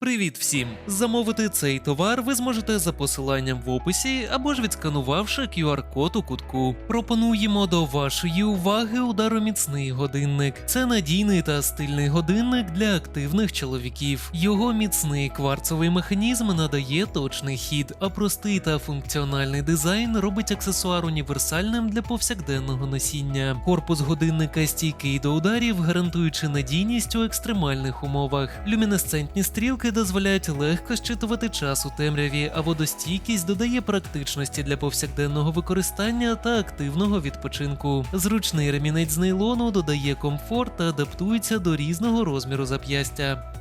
Привіт всім! Замовити цей товар ви зможете за посиланням в описі або ж відсканувавши QR-код у кутку. Пропонуємо до вашої уваги удароміцний годинник. Це надійний та стильний годинник для активних чоловіків. Його міцний кварцовий механізм надає точний хід, а простий та функціональний дизайн робить аксесуар універсальним для повсякденного носіння. Корпус годинника стійкий до ударів, гарантуючи надійність у екстремальних умовах. Люмінесцентні стрілки дозволяють легко щитувати час у темряві, а водостійкість додає практичності для повсякденного використання та активного відпочинку. Зручний ремінець з нейлону додає комфорт та адаптується до різного розміру зап'ястя.